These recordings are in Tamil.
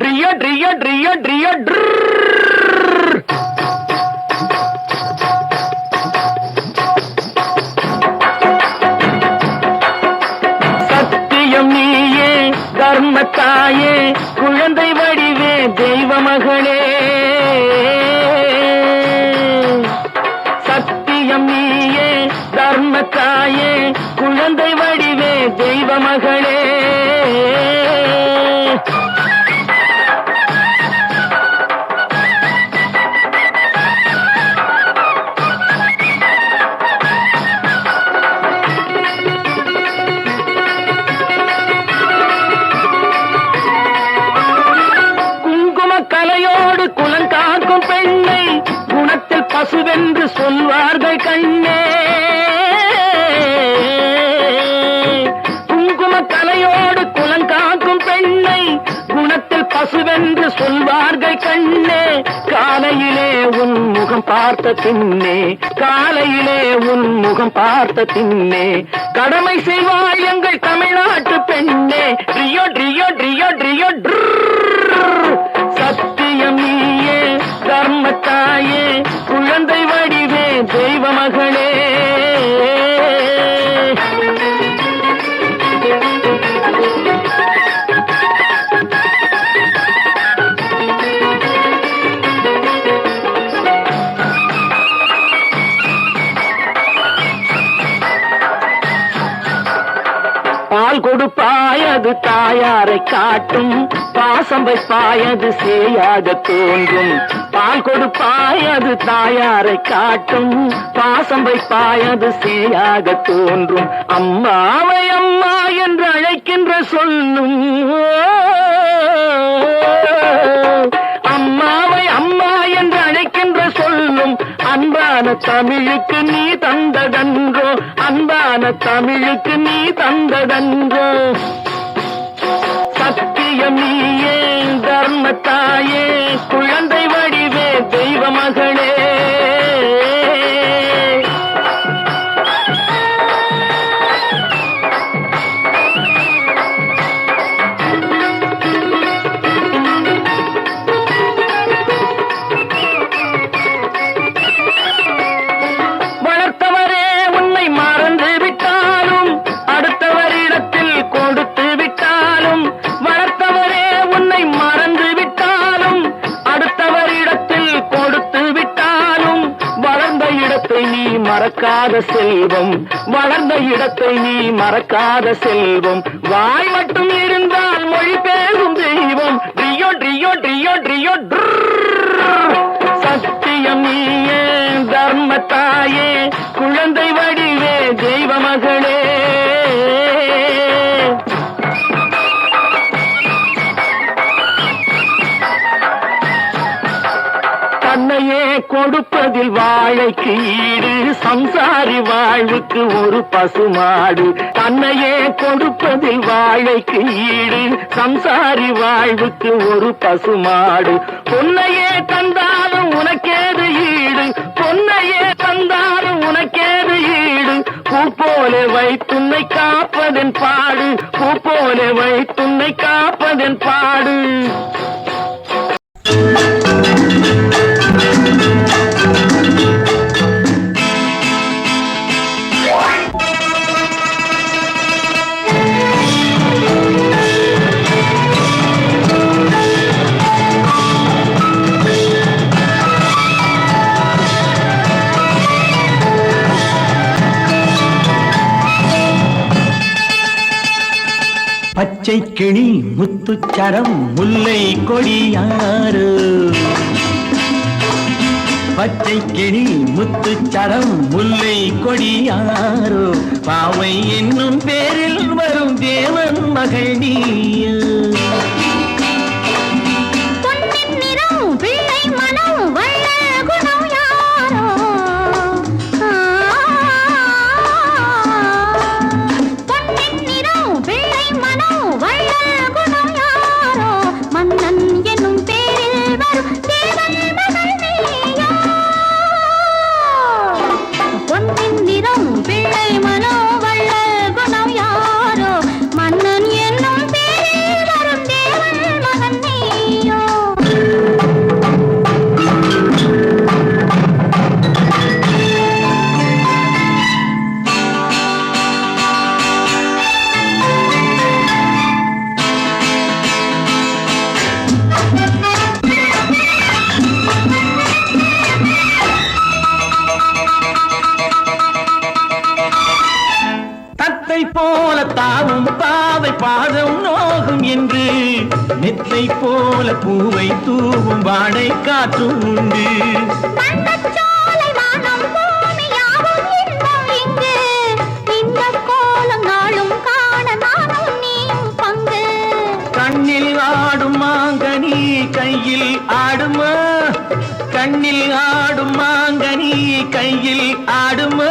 ட்ரிய ட்ரிய ட்ரிய ட்ரியோ சத்தியம் நீயே தர்மத்தாயே குழந்தை வடிவே தெய்வ மகளே சத்தியம் நீயே தர்மத்தாயே குழந்தை வடிவே தெய்வ மகளே சொல்வார்கள் கண்ணே. காலையிலே உன் முகம் பார்த்த பின்னே. காலையிலே உன் முகம் பார்த்த பின்னே. கடமை செய்வாய் எங்கள் தமிழ்நாட்டு பெண்ணே. ட்ரியோ ட்ரியோ ட்ரியோ ட்ரியோ அது தாயாரை காட்டும். பாசம் வைப்பாய் அது சேயாக தோன்றும். பால் கொடுப்பாய் அது தாயாரை காட்டும். பாசம் வைப்பாய் அது சேயாக தோன்றும். அம்மாவை அம்மா என்று அழைக்கின்ற சொல்லும். அம்மாவை அம்மா என்று அழைக்கின்ற சொல்லும். அன்பான தமிழுக்கு நீ தந்ததன்றோ? அன்பான தமிழுக்கு நீ தந்ததன்றோ? நீயே தர்ம தாயே குழந்தை வடிவே தெய்வ மகளே. இடத்தை நீ மறக்காத செல்வம். வளர்ந்த இடத்தை நீ மறக்காத செல்வம். வாய் மட்டும் இருந்தால் மொழி பேசும் தெய்வம். ட்ரியோ ட்ரியோ ட்ரியோ ட்ரியோ தன்னையே கொடுப்பதில் வாழைக்கு ஈடு சம்சாரி வாழ்வுக்கு ஒரு பசுமாடு. தன்னையே கொடுப்பதில் வாழைக்கு ஈடு சம்சாரி வாழ்வுக்கு ஒரு பசுமாடு. பொன்னையே தந்தாலும் உனக்கேது ஈடு. பொன்னையே தந்தாலும் உனக்கேது ஈடு. பூ போல வைத்துன்னை காப்பதன் பாடு. பூ போல வைத்துன்னை காப்பதன் பாடு. பச்சை கிளி முத்துச்சரம் முல்லை கொடியாறு பச்சை கிளி முத்துச்சரம் முல்லை கொடியாறு பாவை என்னும் பேரில் வரும் தேவன் மகள் நீயு. நெத்தை போல பூவை தூவும் வாடை காற்றும் உண்டு. கண்ணில் ஆடும் மாங்கனி கையில் ஆடுமா? கண்ணில் ஆடும் மாங்கனி கையில் ஆடுமா?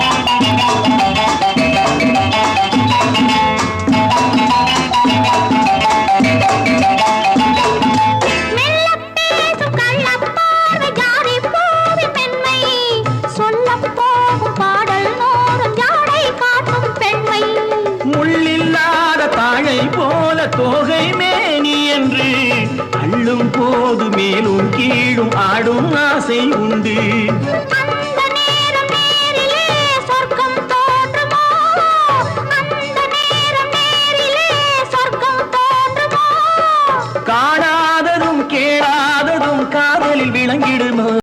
தோகை மேனி என்று அள்ளும் போது மேலும் கீழும் ஆடும் ஆசை உண்டு.